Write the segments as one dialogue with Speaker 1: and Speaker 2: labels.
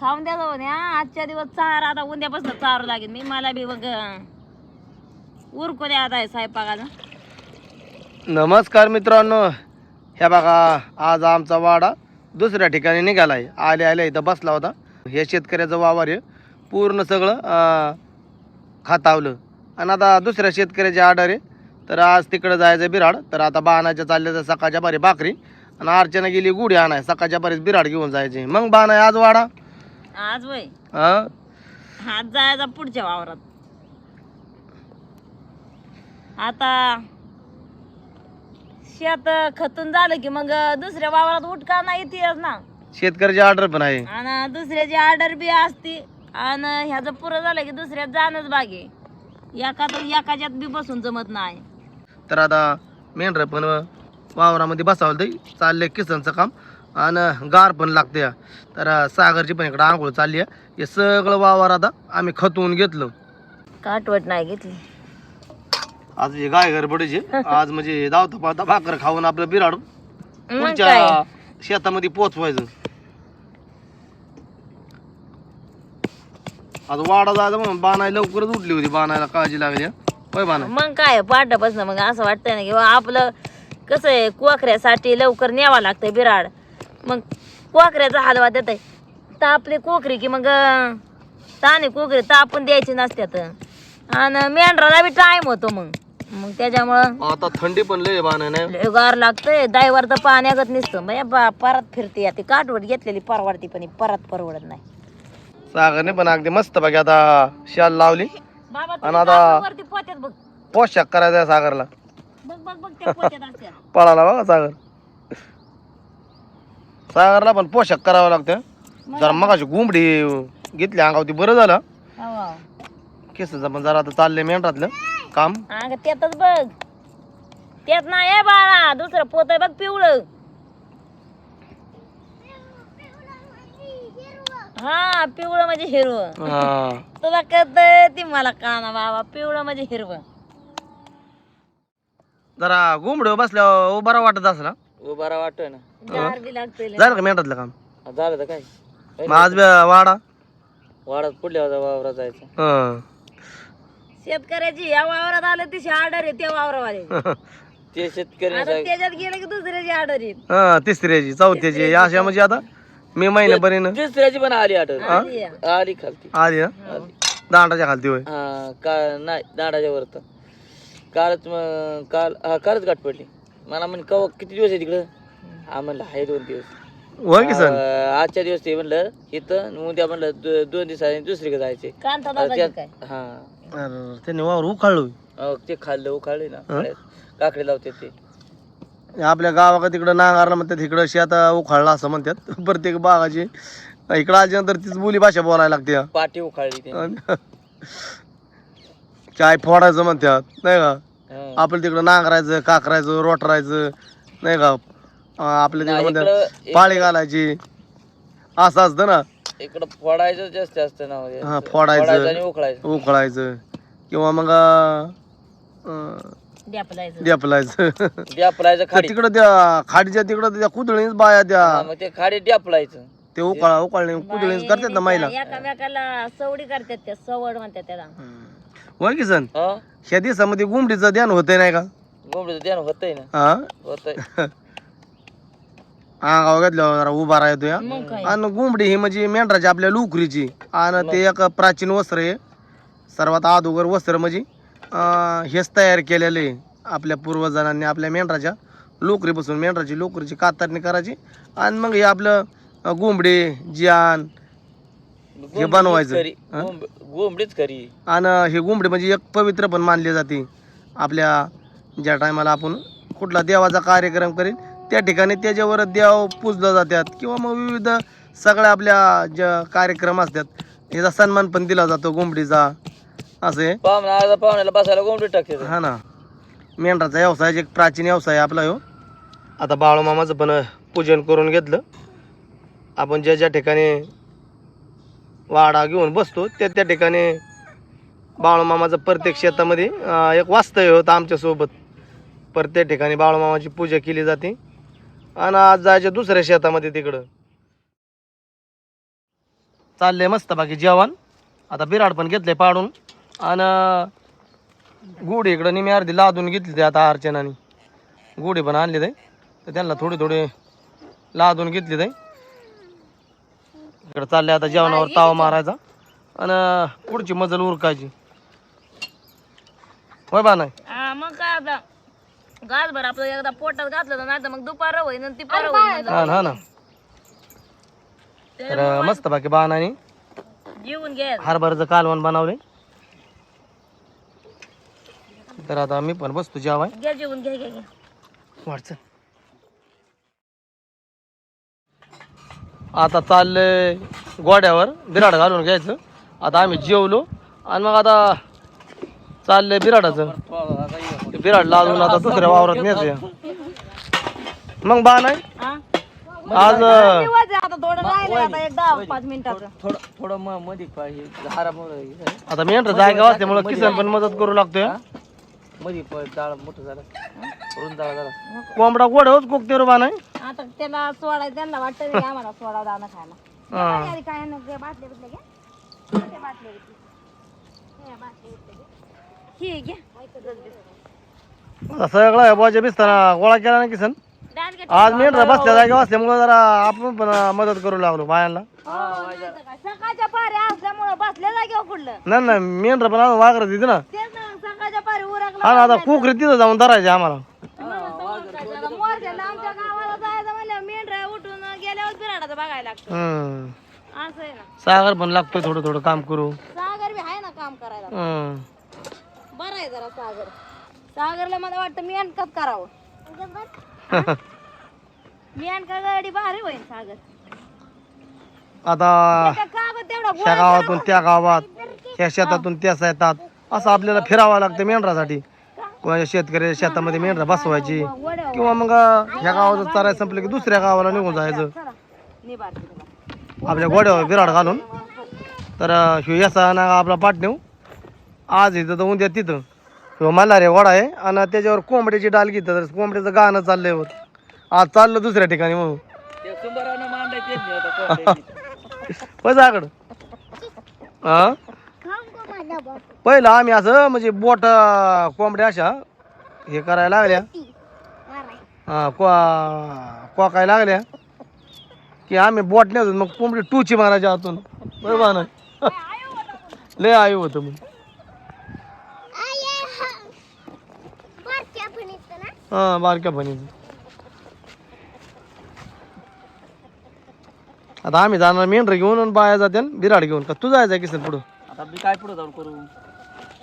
Speaker 1: खाऊन द्या जाऊन आजच्या दिवस चार आता उद्यापासून चारू लागेल मी. मला बी बघ उरकू द्या आता स्वयंपाकाला
Speaker 2: नमस्कार मित्रांनो. हे बघा आज आमचा वाडा दुसऱ्या ठिकाणी निघालाय. आले आले इथं बसला होता. हे शेतकऱ्याचं वावर आहे. पूर्ण सगळं खातावलं. आणि आता दुसऱ्या शेतकऱ्याची ऑर्डर आहे. तर आज तिकडं जायचं बिराड. तर आता बाणाच्या चालल्याचं तर सकाळच्या बारी भाकरी. आणि अर्चना गेली गुढी आणाय. सकाळच्या बारीच बिराड घेऊन जायचे. मग बाण आहे आज वाडा.
Speaker 1: आज वय.
Speaker 2: हं?
Speaker 1: हात जायचा पुढच्या वावरात. आता शेत खतून झालं की मग दुसऱ्या वावरात उठका नाही येतेच ना.
Speaker 2: शेतकऱ्याची ऑर्डर पण आहे.
Speaker 1: आणि दुसऱ्याची ऑर्डर बी असती. आणि ह्याचं पुरं झालं की दुसऱ्यात जाणंच बागे एका तर एकाच्यात बी बसून जमत नाही.
Speaker 2: तर आता मेंढर पण वावरामध्ये बसावलं ते चाललंय किसनचं काम. आणि गार पण लागते. तर सागरची पण इकडं आंघोळ चालली आहे. हे सगळं वावर आता आम्ही खतवून घेतलं.
Speaker 1: काटवट नाही घेतली.
Speaker 2: आज हे गाय गरबडीचे. आज म्हणजे धावता पावता भाकर खाऊन आपलं बिराड
Speaker 1: मग
Speaker 2: पुढच्या शेतामध्ये पोचवायचं आता वाडा जायचं म्हणून बाणायला लवकरच उठली होती. बाणायला काळजी लागली हं. होय बाणा
Speaker 1: मग काय पाठापासून मग असं वाटतंय ना की बा आपलं कसं आहे कोकऱ्यासाठी लवकर न्यावं लागतंय बिराड. मग कोकऱ्याचा हलवा देत तापली कोकरी की मग ताने कोकरी तापून द्यायची नसत्यात आणि मेंढराला बी टाइम होतो मग. मग त्याच्यामुळं
Speaker 2: आता थंडी पण लय बाणा
Speaker 1: लय गार लागतंय. दायवर तर पाण्यागत नसतं. म्हणजे बा परत फिरते या. ती काठवट घेतलेली परवडती पण ही परत परवडत नाही.
Speaker 2: सागरने पण अगदी मस्त बघा आता शाल लावली.
Speaker 1: बाबा
Speaker 2: आणि आता-
Speaker 1: वरती पोत्यात बघ.
Speaker 2: पोशाख करायचा आहे सागरला.
Speaker 1: बघ बघ बघ त्या पोत्यात असत्या.
Speaker 2: पळाला बघा सागर. सागरला पण पोशाख करावा लागतं. जरा मगाशी गुंबडी घेतली अंगावती बरं झालं.
Speaker 1: हो, हो.
Speaker 2: केसाचं पण जरा आता चाललंय मेंढरातलं काम.
Speaker 1: अगं त्यातच बघ. त्यात नाही आहे बाळा दुसरं पोत आहे बघ पिवळं. हा पिवळं म्हणजे हिरवं.
Speaker 2: हा.
Speaker 1: तुला कळत ती मला काना बाबा पिवळं म्हणजे हिरवं.
Speaker 2: जरा गुंबडी बसल्यावर बरा वाटत असला
Speaker 3: बरा वाटतोय ना.
Speaker 1: गार बी लागतंय लय.
Speaker 2: झालं का मेंढरातलं काम?
Speaker 3: झालं तर काय?
Speaker 2: मग आज बी वाडा?
Speaker 3: वाडात पुढल्या वावरात जायचं.
Speaker 2: हं.
Speaker 1: शेतकऱ्याची या वावरात आलं तिची ऑर्डर आहे त्या वावरावाले.
Speaker 3: ते शेतकरी
Speaker 1: आता त्याच्यात गेलं की दुसऱ्याची येईल
Speaker 2: हं, तिसऱ्याची चौथ्याची अशा म्हणजे आता मे महिन्यापर्यंत.
Speaker 3: दुसऱ्याची पण आली आठवण
Speaker 1: आली
Speaker 3: खालती.
Speaker 2: आली ना दांडाच्या खालती होय?
Speaker 3: हा का नाही दाडाच्या वर तर कालच मग काल हा कालच गाठ पडली. मला म्हण कवा किती दिवस आहे तिकडं? हा म्हणलं आहे दोन दिवस.
Speaker 2: होय की सर
Speaker 3: अं, आजच्या दिवस ते म्हणलं इथं उद्या म्हणलं दो- दोन दिवसांनी दुसरीकडे जायचे.
Speaker 1: कांता
Speaker 3: त्यात-
Speaker 1: काय?
Speaker 3: हा.
Speaker 2: अरे, त्यांनी वावर उखाळलो
Speaker 3: अं, ते खाल्लं उखाळले ना. काकडे लावते ते.
Speaker 2: आपल्या गावाकडे तिकडं नांगारला म्हणतात इकडं शेत उखाळला असं म्हणतात. प्रत्येक बागाची इकडं आल्यानंतर तीच बोली भाषा बोलायला लागते.
Speaker 3: पाठी उखाळली ते
Speaker 2: आणि चाय फोडायचं म्हणतात नाही का?
Speaker 3: हं.
Speaker 2: आपलं तिकडं नांगरायचं काकरायचं रोटरायचं नाही का? आपल्या तिकडं
Speaker 3: नाही,
Speaker 2: म्हणतात
Speaker 3: इकडं-
Speaker 2: पाळी घालायची. असं असतं ना.
Speaker 3: इकडं फोडायचं जास्त असतं ना म्हणजे.
Speaker 2: हा, फोडायचं.
Speaker 3: आणि उखळायचं.
Speaker 2: उखळायचं. किंवा मग अं,
Speaker 1: द्यापलायचं.
Speaker 2: डेपलायचं
Speaker 3: द्यापलायचं
Speaker 2: तर
Speaker 3: खाडी.
Speaker 2: तिकडं त्या खाडीच्या तिकडं त्या कुदळीच बाया त्या
Speaker 3: हा, मग ते खाडी द्यापलायचं.
Speaker 2: ते उकाळ उकाळणे कुदळीच करतात ना महिला.
Speaker 1: एकामेकाला सवडी करतात त्या सवड म्हणतात त्याला.
Speaker 2: होय की सण?
Speaker 3: हा.
Speaker 2: ह्या दिवसामध्ये गुंबडीचं ध्यान होतंय नाही का?
Speaker 3: गोंबडीचं ध्यान होतंय ना.
Speaker 2: हा.
Speaker 3: होतंय.
Speaker 2: अंगावर घेतल्यावर जरा उभा राहतो या.
Speaker 1: मग काय?
Speaker 2: आणि गुंबडी ही म्हणजे मेंढराची आपल्या लुकरीची. आणि ते एक प्राचीन वस्त्र आहे. सर्वात अगोदर वस्त्र म्हणजे अं, हेच तयार केलेलं आहे. आपल्या पूर्वजांनी आपल्या मेंढराच्या लोकरीपासून मेंढराची लोकरीची कातरणी करायची. आणि मग हे आपलं अं, गुंबडी जियान
Speaker 3: गोंबडीच
Speaker 2: बनवायचं. हा?
Speaker 3: गोंब- गोंबडीच खरी.
Speaker 2: आणि हे गुंबडी म्हणजे एक पवित्र पण मानली जाते. आपल्या ज्या टायमाला आपण कुठला देवाचा कार्यक्रम करेल त्या ठिकाणी त्याच्यावर देव पूजलं जातात किंवा मग विविध सगळ्या आपल्या ज्या कार्यक्रम असतात याचा सन्मान पण दिला जातो गुंबडीचा असं
Speaker 3: पाहुणा पाहुण्याला बसायला गोंबडी टाकते
Speaker 2: हा ना. मेंढराचा व्यवसाय एक प्राचीन व्यवसाय आहे आपला ह्यो आता बाळूमामाचं पण पूजन करून घेतलं. आपण ज्या ज्या ठिकाणी वाडा घेऊन बसतो त्या त्या ठिकाणी बाळूमामाचं प्रत्येक शेतामध्ये एक वास्तव्य होतं आमच्यासोबत. प्रत्येक ठिकाणी बाळूमामाची पूजा केली जाते. आणि आज जायच्या दुसऱ्या शेतामध्ये तिकडं. चाललंय मस्त बाकी जेवण. आता बिराड पण घेतलंय पाडून. आणि गुढी इकडं निमी अर्धी लादून घेतली ते आता अर्चनाने. गुढी पण आणली ते तर त्यांना थोडी थोडी लादून घेतली ते इकडं चालले आता जेवणावर ताव मारायचा. आणि पुढची मजल उरकायची. होय बा नाही
Speaker 1: मग काय आता. गाजभर आपलं एकदा पोटात घातलं तर नाही तर मग दुपार होईन आणि ती परत होईन.
Speaker 2: हा ना हा ना. तर मस्त बाकी बाणाने.
Speaker 1: जेवून घ्या
Speaker 2: हरभऱ्याचं कालवण बनवले. तर आता मी पण बसतो जेवाय.
Speaker 1: घ्या जेवून घ्या घ्या घ्या
Speaker 2: वाटचं आता चाललंय गोड्यावर बिराड घालून घ्यायचं. आता आम्ही जेवलो. आणि मग आता चाललंय बिराडाचं. ते बिराड लावून आता दुसऱ्या वावरात न्यायचं मग बा नाही
Speaker 1: हा?
Speaker 2: आज अं,
Speaker 1: आता थोडं राहिलं आता एक दहा पाच मिनिटाचं.
Speaker 3: थोडं थोडं म- मध्ये पाहिजे हारामुळे
Speaker 2: आता मेंढर जागा असल्यामुळे किसन पण मदत करू लागतोय. हा.
Speaker 3: मध्ये जाळ मोठं झालं. रुंद झाला.
Speaker 2: कोंबडा गोड्यावरच कोकते रे बा नाही
Speaker 1: आता त्याला सोडायचं त्यांना वाटतं की आम्हाला सोडा दाना खायला.
Speaker 2: हा.
Speaker 1: काय नको बाटले बिटले घ्या ते बाटले. हे घ्या. हे
Speaker 2: सगळं बोजा बिस्ताना गोळा केला ना किसन. आज मेंढर बसल्या जागा असल्यामुळे जरा आपण पण मदत करू लागलो बायांना.
Speaker 1: हो. सकाळच्या असल्यामुळं बसल्या जागेवर कुठलं?
Speaker 2: नाही नाही मेंढर पण वागरत तिथे ना.
Speaker 1: तेच ना सकाळच्या पारी उरकलं
Speaker 2: हा ना आता कुकरी तिथं जाऊन धरायचे आम्हाला.
Speaker 1: मोरच्याला आमच्या गावाला जायचं म्हणलं मेंढरा उठून गेल्यावर बिराडाचं बघायला लागतं.
Speaker 2: हम्म.
Speaker 1: असं आहे ना.
Speaker 2: सागर पण लागतोय थोडं थोडं काम करू.
Speaker 1: सागर बी आहे ना काम करायला.
Speaker 2: हम्म.
Speaker 1: बरं आहे जरा सागर. सागरला मला वाटतं मी अणकत करावं. मी अणका गाडी भारी होईल सागर.
Speaker 2: आता
Speaker 1: तेवढा
Speaker 2: गावातून त्या गावात ह्या शेतातून त्या शेतात असं आपल्याला फिरावं लागतं मेंढरासाठी. कोणाच्या शेतकऱ्याच्या शेतामध्ये मेंढरा बसवायची. किंवा मग ह्या गावाचं चराय संपलं की दुसऱ्या गावाला निघून जायचं.
Speaker 1: निभार
Speaker 2: आपल्या गोड्यावर बिराड घालून. तर ह्यो याचा ना आपला पाटणेव आज इथं तर उद्या तिथं. ह्यो मल्हारी गोडा आहे आणि त्याच्यावर कोंबड्याची डाल घेतं तर कोंबड्याचं गाणं चाललंय वर आज चाललं दुसऱ्या ठिकाणी म्हणून. पैसा आकड. हा पहिलं आम्ही असं म्हणजे बोट कोंबड्या अशा हे करायला लागल्या. हा कोकाय लागल्या. की आम्ही बोट नाही मग कोंबडी टूची मारायच्या आतून. बरोबर ना? लय आयु होतं मग हा बारक्या फणीचं आता आम्ही जाणार मेंढर घेऊन बाया जाते बिराड घेऊन. का तू जायचं किसन पुढं?
Speaker 3: आता मी काय पुढे जाऊन करू?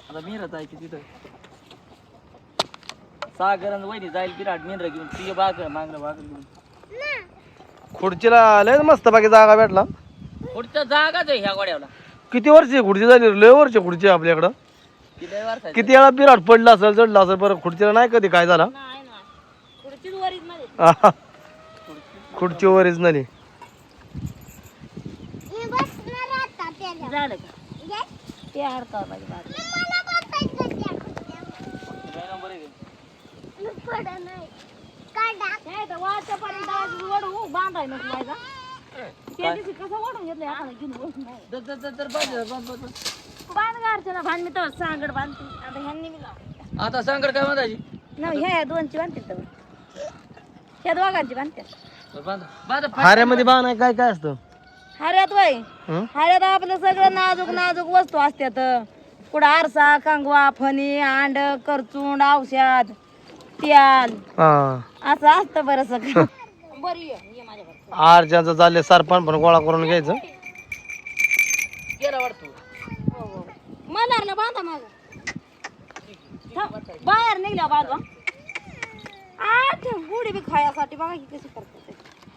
Speaker 3: आता मिरत आहे की तिथं. सागर आणि वहिनी जाईल बिराट मिंद्र घेऊन. ती बाग मागणं बाग घेऊन.
Speaker 2: खुर्चीला लय मस्त बाकी जागा भेटला.
Speaker 3: पुढच्या जागाच आहे ह्या गोड्याला.
Speaker 2: किती वर्षी खुर्ची झाली? लय वर्ष खुर्ची आपल्याकडं. किती वेळा बिराड पडला असेल चढला असेल बरं खुर्चीला नाही कधी? काय झाला?
Speaker 1: नाही ना पुढचीच वरीच मध्ये.
Speaker 2: आहा. खुर्ची ओरिजिनली
Speaker 1: झालं का? ते अडकावं पाहिजे बाजूला.
Speaker 3: काय नंबर आहे ते?
Speaker 1: नाही. तर वाटच्या पर्यंत आज वडू बांधाय नको व्हायचा त्या दिवशी कसं वडून घेतलंय आता घेऊन बसून नाही
Speaker 3: दर- दर- दर- दर बांध, बांध, बांध, बांध.
Speaker 1: बांध गारचं ना भांड मी तर सांगड बांधते. आता ह्यांनी मी लावलं.
Speaker 3: आता सांगड काय म्हणतायची
Speaker 1: नाही ह्या दोनची बांधते तर ह्या दोघांची बांधते
Speaker 3: बांध. बांध
Speaker 2: हाऱ्यामध्ये बाण आहे काय काय असतं?
Speaker 1: हऱ्यात वय.
Speaker 2: हं?
Speaker 1: हऱ्यात आपलं सगळं नाजूक नाजूक वस्तू असतात कुठं आरसा कंगवा फणी अंड करचुंड औषध त्याल.
Speaker 2: हा.
Speaker 1: असं असतं बरं सगळं. बरं ये ये.
Speaker 2: आरच्याचं चालले सरपण पण गोळा करून घ्यायचं.
Speaker 3: गेला वाटतो.
Speaker 1: मल्हारला बांधा माग. बाहेर निघल्या आठ गुढी बी खायासाठी बघा की कशी करतात ते.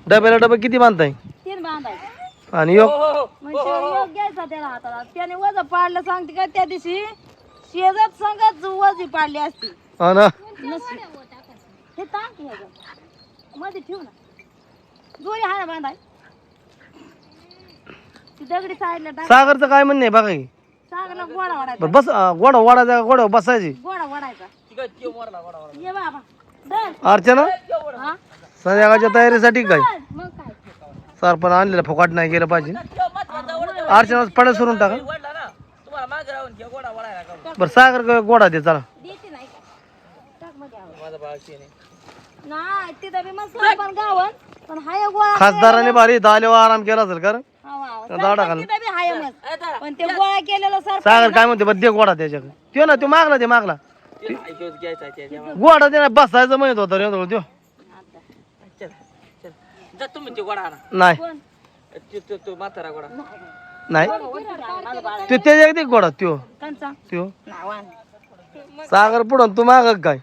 Speaker 2: डब्याला डबे किती बांधताय?
Speaker 1: तीन बांधायचं.
Speaker 2: आणि योग?
Speaker 3: हो हो
Speaker 1: म्हणजे योग घ्यायचा त्याला हाताला. त्याने वज पाडलं सांगते का त्या दिवशी शेजात संगत वजी पाडली असती.
Speaker 2: हा ना.
Speaker 1: नसली. हे टाक ह्याच्यात. मध्ये ठेव ना. दोरी हाय बांधाय. ती दगडी साईडला टाक.
Speaker 2: सागरचं काय म्हणणे आहे? बघा की.
Speaker 1: सागरला गोडा वाढायचा
Speaker 2: बरं बस अं, गोडा वाडायचा गोडा बसायची?
Speaker 1: गोडा वाढायचा
Speaker 3: गोडा गोडा
Speaker 1: ये बाबा. धर.
Speaker 2: अर्चना?
Speaker 1: हा?
Speaker 2: संध्याकाळच्या तयारीसाठी काय?
Speaker 1: मग काय?
Speaker 2: सरपण आणलेलं फुकाट नाही गेलं पाहिजे. अर्चना पडा सोडून टाका.
Speaker 3: वडला ना तुम्हाला मागे राहून घ्या गोडा वळायला का?
Speaker 2: बरं सागर ग- गोडा दे चला.
Speaker 1: देते नाही का? टाकमध्ये आवाज.
Speaker 3: माझा भाग शेण आहे.
Speaker 1: नाही. तिथं बी मस्त पण गावन पण हाय गोळा
Speaker 2: खासदाराने भारी इथं आल्यावर आराम केला असेल कारण. दाडा
Speaker 1: पण ते गोळा केलेलं सर
Speaker 2: सागर काय म्हणते बरं दे गोडा त्याच्याकडे. त्यो ना तो मागला ते मागला.
Speaker 3: ते त्याच्या.
Speaker 2: गोडा ना बसायचं म्हणत होता रे त्यो.
Speaker 3: ते
Speaker 2: नाही.
Speaker 3: ते- तो तो
Speaker 2: नाही. त्यो त्याच्या दे गोडा त्यो?
Speaker 1: कंचा?
Speaker 2: त्यो.
Speaker 1: नावान
Speaker 2: सागर पुढं तू माग काय?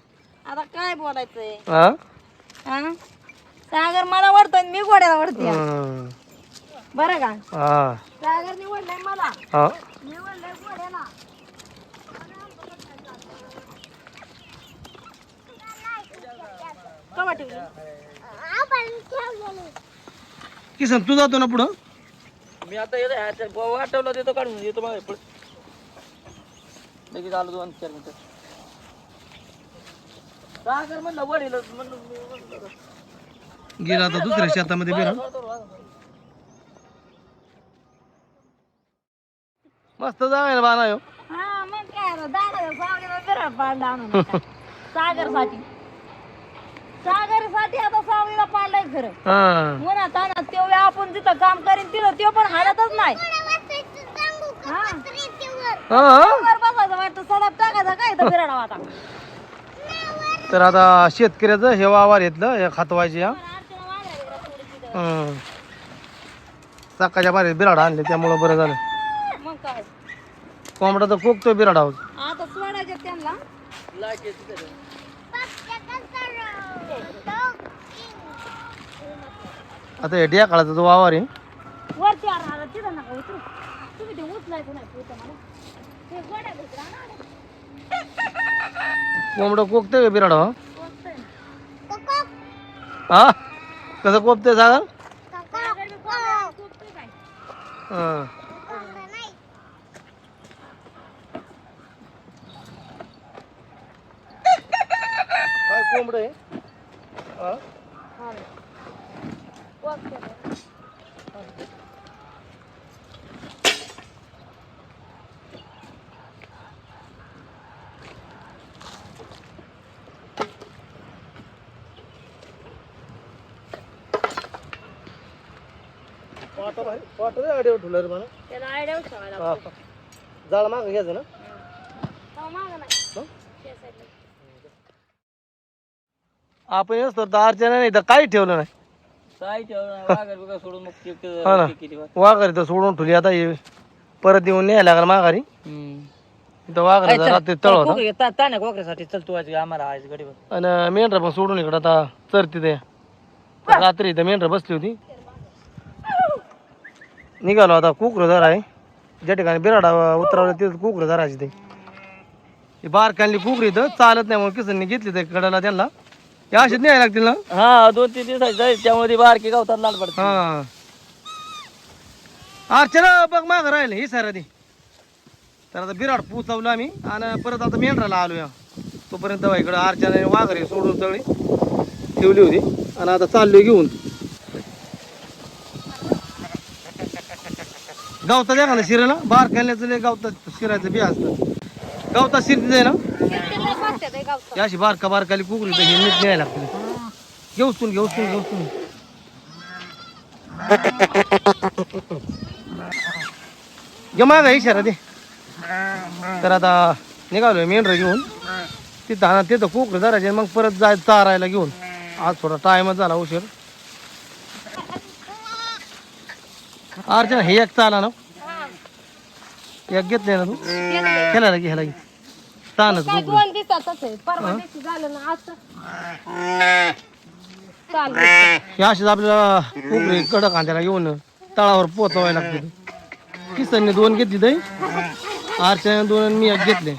Speaker 1: आता काय बोलायचंय?
Speaker 2: हा?
Speaker 1: हा? सागर मला वाटतोय मी गोड्याला वाढते. बरं का?
Speaker 2: हा.
Speaker 1: निवडलाय मला.
Speaker 2: हा.
Speaker 1: निवडलाय गोड्याला कवा ठेवली?
Speaker 2: किसन तू जातो ना पुढं?
Speaker 3: मी आता येतो ह्याच्या गोवा आठवला देतो काढून येतो मला पण लगेच आलो दोन चार मिनिटं. सागर म्हणलं वडील म्हणलं.
Speaker 2: गेला आता दुसऱ्या शेतामध्ये बिरा मस्त जाऊया बाना यो
Speaker 1: हा मग काय आता दादा सावलीला बिराड पाडला आणून आता. सागरसाठी सागरसाठी आता सावलीला पाडलाय खरं
Speaker 2: हा
Speaker 1: आपण जिथं काम करीन तिथं तो पण हालतच नाही हा.
Speaker 2: हा, हा.
Speaker 1: वर बसायचं वाटतं सडप टाकायचा काय बिराडा आता
Speaker 2: तर आता शेतकऱ्याचं हे वावर घेतलं हे खातवायचे हा हं. सकाळच्या बाहेर बिराड आणले त्यामुळं बरं झालं कोंबडा तर कोकतो बिराड आहोत
Speaker 1: आता त्यांना.
Speaker 3: येते त्याच्यात.
Speaker 2: आता हे काळाचा जो वावर आहे.
Speaker 1: वरती आला आला तिथं नका उतरू. तुम्ही ते उचलायचं नाही पुढचं मला. ते गोड्या उतरा ना
Speaker 2: कोंबडं कोकतंय का बिराड हा. हा? कसं कोपतंय सांगा?
Speaker 1: सागर काय
Speaker 2: हं. काय कोंबड आहे हा? ठेवलं रे मला
Speaker 1: त्याला आयडिया
Speaker 2: हा. जाळ मागं घ्यायचं ना
Speaker 1: हो, मागं नाही.
Speaker 2: हं? आपण येस तर अर्चना नाही तर काही ठेवलं नाही.
Speaker 3: काय ठेवलं वाघर बिगर सोडून मग ते- ते-
Speaker 2: हा ना.
Speaker 3: ते किती वाज-
Speaker 2: वाघारी तर सोडून ठेवली आता ये परत येऊन न्यायला लागला माघारी. इथं वाघारी रात्री तळ होता.
Speaker 3: कोकरी- ता- ताण्या कोकऱ्यासाठी चल तू आज आम्हाला आज गडीवर
Speaker 2: आणि मेंढर पण सोडून इकडं आता चरती ते रात्री इथं मेंढर बसली होती. निघालो आता कुकर दर आहे. ज्या ठिकाणी बिराडा उतरवलं तिथं कुकर दरायची ते ही बारकांनी कुकरी इथं चालत नाही म्हणून किसननी घेतली ते कडाला त्यांना. हे अशीच न्यायला लागतील ना?
Speaker 3: हा दोन तीन दिवसाची जाईल. त्यामुळे ती बारकी गावतात लाल पडते
Speaker 2: हा. अर्चना बघ माग राहिले ही सर तर आता बिराड पोचवलं आम्ही आणि परत आता मेंढराला आलो या तोपर्यंत इकडं अर्चनाने वाघरे सोडून सगळी ठेवली होती. आणि आता चाललोय घेऊन. गावता द्या ना? शिरायला बार खाल्ल्याचं लय शिरायचं बी असतं. गावता आहे ना?
Speaker 1: ही
Speaker 2: अशी बारका बारकाली कुकरी हे नीट न्यायला लागते. घेऊसून घेऊसून घेऊसून घे मागा इशारा दे तर आता निघालोय मेंढर घेऊन. तिथं हा तिथं कुकर धरायचे मग परत जाय चारायला घेऊन. आज थोडा टाइमच झाला उशीर. अर्चना हे एक चाला ना. एक घेतले ना तू? ह्याला घे ह्याला घे तानच
Speaker 1: काय दोन दिवसातच आहे. परवा दिवशी झालं ना आज चालू
Speaker 2: हे अशीच आपल्याला कडक कांद्याला घेऊन तळावर पोचवायला लागते. किसनने दोन घेतली दही आरच्या दोन आणि मी एक घेतले.